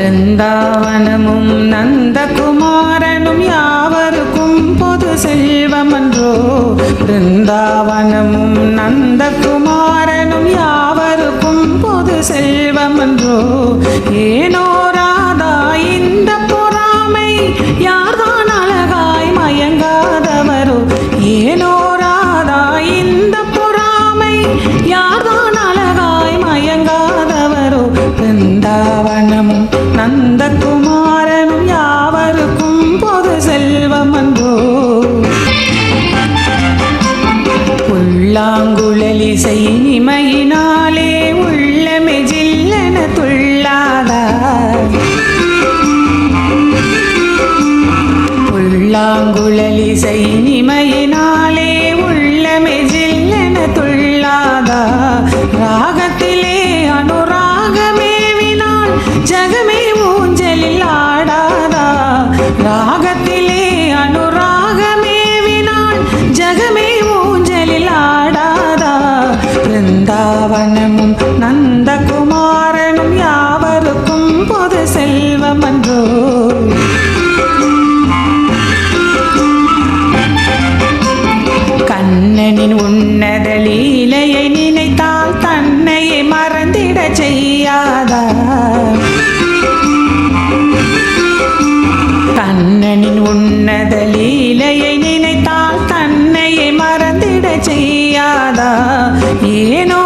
பிருந்தாவனமும் நந்தகுமாரனும் யாவருக்கும் பொது செல்வமன்றோ பிருந்தாவனமும் நந்தகுமாரனும் யாவருக்கும் பொது செல்வமன்றோ ஏனோ ராதா இந்த பொறாமை யார்தான் அழகாய் மயங்காதவரோ ஏனோ ராதா இந்த பொறாமை யார்தான் அழகாய் மயங்காதவரோ பிருந்த நந்தகுமாரனும் யாவருக்கும் பொது செல்வம் அன்றோ புல்லாங்குழலிசை இமையினாலே உள்ளமே ஜில்லென துள்ளாதா. புல்லாங்குழலிசை இமையினாலே உள்ளமே ஜில்லென துள்ளாதா. ஜகமே ஊஞ்சலில் ஆடாதா? ராகத்திலே அனுராகமேவினாள் ஜகமே ஊஞ்சலில் ஆடாதா? பிருந்தாவனமும் நந்தகுமாரனும் யாவருக்கும் பொது செல்வமன்றோ கண்ணனின் உன்னத லீலையை நினைத்தால் தன்னையை மறந்திட செய்யா? மரத லீலையை நினைத்தால் தன்னையை மறந்திட செய்யாதா? ஏனோ